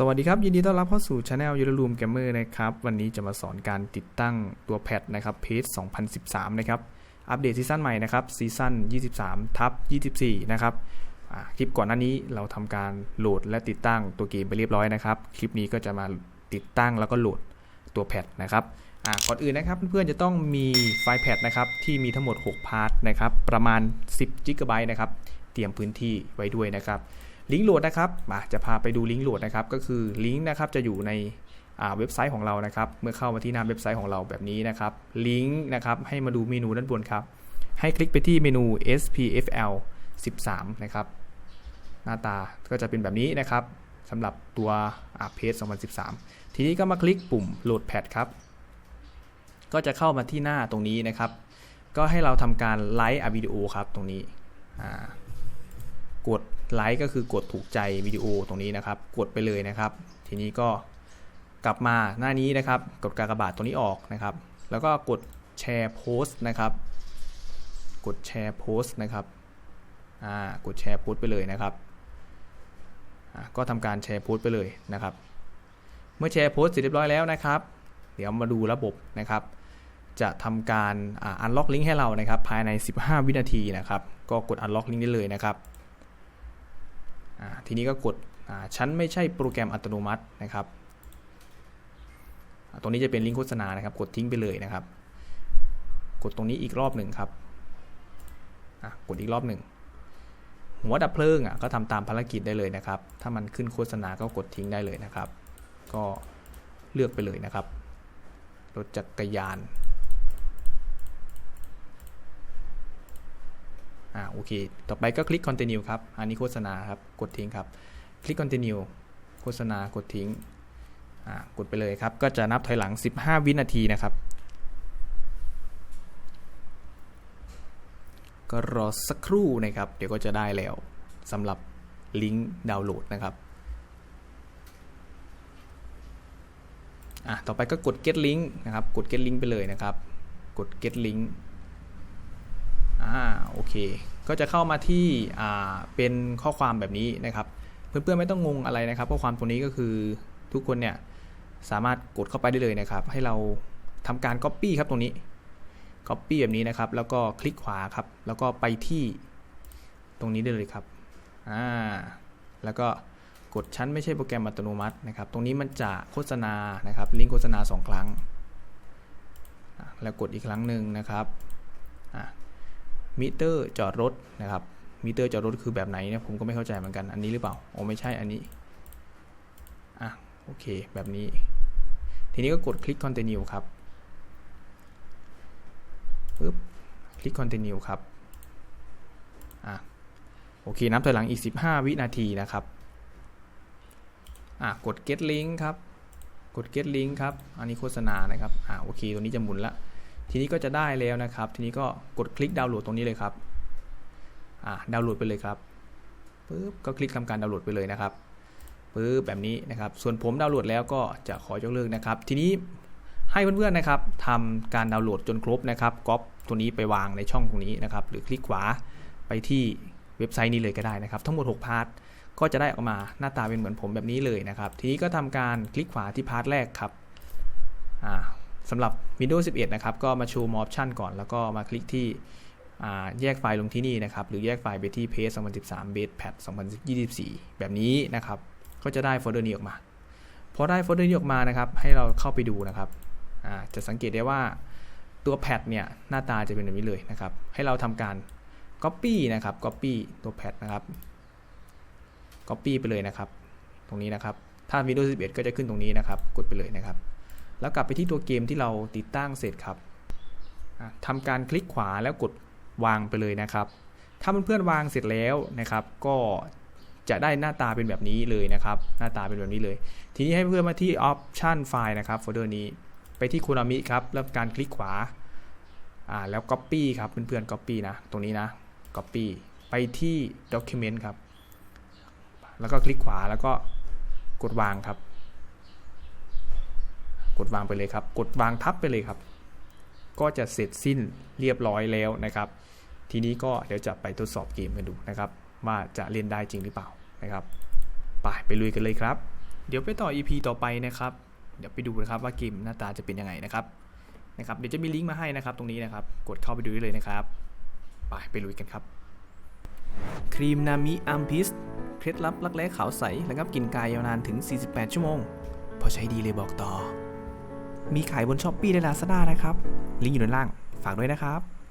สวัสดีครับ ยินดีต้อนรับเข้าสู่ช anel ยูรูมเกมเมอร์นะครับ วันนี้จะมาสอนการติดตั้งตัวแพดนะครับเพจ2013 นะครับ อัปเดตซีซั่นใหม่นะครับซีซั่น 23 ทับ 24 นะครับคลิปก่อนหน้านี้เราทำการโหลดและติดตั้งตัวเกมไปเรียบร้อยนะครับ คลิปนี้ก็จะมาติดตั้งแล้วก็โหลดตัวแพดนะครับก่อนอื่นนะครับเพื่อนๆจะต้องมีไฟล์แพดนะครับที่มีทั้งหมด 6 พาร์ทนะครับประมาณ 10 g b นะครับเตรียมพื้นที่ไว้ด้วยนะครับ ลิงก์โหลดนะครับมาจะพาไปดูลิงก์โหลดนะครับ ก็คือลิงก์นะครับจะอยู่ในเว็บไซต์ของเรานะครับ เมื่อเข้ามาที่หน้าเว็บไซต์ของเราแบบนี้นะครับ ลิงก์นะครับให้มาดูเมนูด้านบนครับ ให้คลิกไปที่เมนู SPFL 13 นะครับ หน้าตาก็จะเป็นแบบนี้นะครับสำหรับตัวเพจ2013 ทีนี้ก็มาคลิกปุ่มโหลดแพดครับ ก็จะเข้ามาที่หน้าตรงนี้นะครับ ก็ให้เราทำการไลฟ์วิดีโอครับตรงนี้ กดไลค์ก็คือกดถูกใจวิดีโอตรงนี้นะครับ กดไปเลยนะครับ ทีนี้ก็กลับมาหน้านี้นะครับ กดกากบาทตรงนี้ออกนะครับ แล้วก็กดแชร์โพสต์นะครับ กดแชร์โพสต์นะครับอ่ากดแชร์โพสต์ไปเลยนะครับอ่าก็ทำการแชร์โพสต์ไปเลยนะครับ เมื่อแชร์โพสต์เสร็จเรียบร้อยแล้วนะครับ เดี๋ยวมาดูระบบนะครับ จะทำการอันล็อกลิงก์ให้เรานะครับ ภายใน 15 วินาทีนะครับ ก็กดอันล็อกลิงก์ได้เลยนะครับ ทีนี้ก็กดฉันไม่ใช่โปรแกรมอัตโนมัตินะครับตรงนี้จะเป็นลิงก์โฆษณานะครับ กดทิ้งไปเลยนะครับ กดตรงนี้อีกรอบหนึ่งครับกดอีกรอบหนึ่งหัวดับเพลิงอะก็ทำตามภารกิจได้เลยนะครับ ถ้ามันขึ้นโฆษณาก็กดทิ้งได้เลยนะครับ ก็เลือกไปเลยนะครับ รถจักรยาน อ่าโอเค ต่อไปก็คลิก continue ครับ อันนี้โฆษณาครับ กดทิ้งครับ คลิก continue โฆษณากดทิ้งอ่ากดไปเลยครับ ก็จะนับถอยหลัง 15 วินาทีนะครับ ก็รอสักครู่นะครับ เดี๋ยวก็จะได้แล้วสำหรับลิงก์ดาวน์โหลดนะครับอะต่อไปก็กด get link นะครับ กด get link ไปเลยนะครับ กด get link อ่าโอเค ก็จะเข้ามาที่อ่าเป็นข้อความแบบนี้นะครับ เพื่อนๆไม่ต้องงงอะไรนะครับข้อความตรงนี้ก็คือทุกคนเนี่ยสามารถกดเข้าไปได้เลยนะครับ ให้เราทำการ Copy ครับตรงนี้ Copy แบบนี้นะครับ แล้วก็คลิกขวาครับ แล้วก็ไปที่ตรงนี้ได้เลยครับอ่าแล้วก็กดชั้นไม่ใช่โปรแกรมอัตโนมัตินะครับ ตรงนี้มันจะโฆษณานะครับ ลิงก์โฆษณา 2 ครั้ง แล้วกดอีกครั้งหนึ่งนะครับ มิเตอร์จอดรถนะครับมิเตอร์จอดรถคือแบบไหนเนี่ยผมก็ไม่เข้าใจเหมือนกัน อันนี้หรือเปล่าโอ้ไม่ใช่อันนี้อะโอเคแบบนี้ ทีนี้ก็กดคลิก continue ครับปึ๊บคลิก continue ครับอะโอเคนับถอยหลังอีก 15 วินาทีนะครับอะกด get link ครับกด get link ครับ อันนี้โฆษณานะครับอะโอเค ตัวนี้จะหมุนละ ทีนี้ก็จะได้แล้วนะครับ ทีนี้ก็กดคลิกดาวน์โหลดตรงนี้เลยครับอ่าดาวน์โหลดไปเลยครับปึ๊บก็คลิกทำการดาวน์โหลดไปเลยนะครับปึ๊บแบบนี้นะครับ ส่วนผมดาวน์โหลดแล้วก็จะขอยกเลิกนะครับ ทีนี้ให้เพื่อนๆนะครับทำการดาวน์โหลดจนครบนะครับก๊อปตัวนี้ไปวางในช่องตรงนี้นะครับ หรือคลิกขวาไปที่เว็บไซต์นี้เลยก็ได้นะครับ ทั้งหมด 6 พาร์ทก็จะได้ออกมาหน้าตาเป็นเหมือนผมแบบนี้เลยนะครับ ทีนี้ก็ทำการคลิกขวาที่พาร์ทแรกครับอ่า สำหรับ Windows 11 นะครับ ก็มาชูมอปชันก่อน แล้วก็มาคลิกที่แยกไฟล์ลงที่นี่นะครับ หรือแยกไฟล์ไปที่ Page 2013 Base Pad 2024 แบบนี้นะครับ ก็จะได้โฟลเดอร์นี้ออกมา พอได้โฟลเดอร์นี้ออกมานะครับ ให้เราเข้าไปดูนะครับจะสังเกตได้ว่าตัวแพดเนี่ยหน้าตาจะเป็นแบบนี้เลยนะครับ ให้เราทำการ Copy นะครับ Copy ตัวแพดนะครับ Copy ไปเลยนะครับ ตรงนี้นะครับ ถ้า Windows 11 ก็จะขึ้นตรงนี้นะครับ กดไปเลยนะครับ แล้วกลับไปที่ตัวเกมที่เราติดตั้งเสร็จครับทำการคลิกขวาแล้วกดวางไปเลยนะครับ ถ้าเพื่อนๆวางเสร็จแล้วนะครับ ก็จะได้หน้าตาเป็นแบบนี้เลยนะครับ หน้าตาเป็นแบบนี้เลย ทีนี้ให้เพื่อนมาที่ Option File นะครับโฟลเดอร์นี้ไปที่คูนามิครับแล้วการคลิกขวาอ่าแล้ว Copy ครับเพื่อนๆ Copy นะ ตรงนี้นะ Copy ไปที่ Document ครับ แล้วก็คลิกขวาแล้วก็กดวางครับ กดวางไปเลยครับ กดวางทับไปเลยครับ ก็จะเสร็จสิ้นเรียบร้อยแล้วนะครับ ทีนี้ก็เดี๋ยวจะไปทดสอบเกมกันดูนะครับ ว่าจะเล่นได้จริงหรือเปล่านะครับไปไปลุยกันเลยครับ เดี๋ยวไปต่อ EP ต่อไปนะครับ เดี๋ยวไปดูนะครับว่าเกมหน้าตาจะเป็นยังไงนะครับนะครับ เดี๋ยวจะมีลิงก์มาให้นะครับ ตรงนี้นะครับ กดเข้าไปดูได้เลยนะครับไปไปลุยกันครับ ครีมนามิอัมพิสเคล็ดลับรักแร้ขาวใสระงับกลิ่นกายยาวนานถึง 48 ชั่วโมง พอใช้ดีเลยบอกต่อ มีขายบนช้อปปี้และลาซาด้านะครับ ลิงก์อยู่ด้านล่าง ฝากด้วยนะครับ